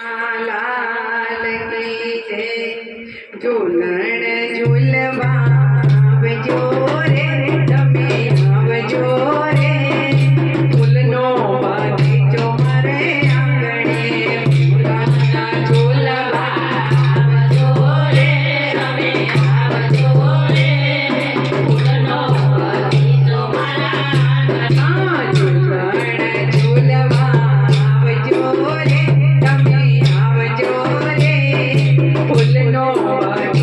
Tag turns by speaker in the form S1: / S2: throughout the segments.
S1: લાલ કી જય ઝૂલણ ઝૂલવા આવજો રે તમે Bye.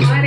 S1: Bye.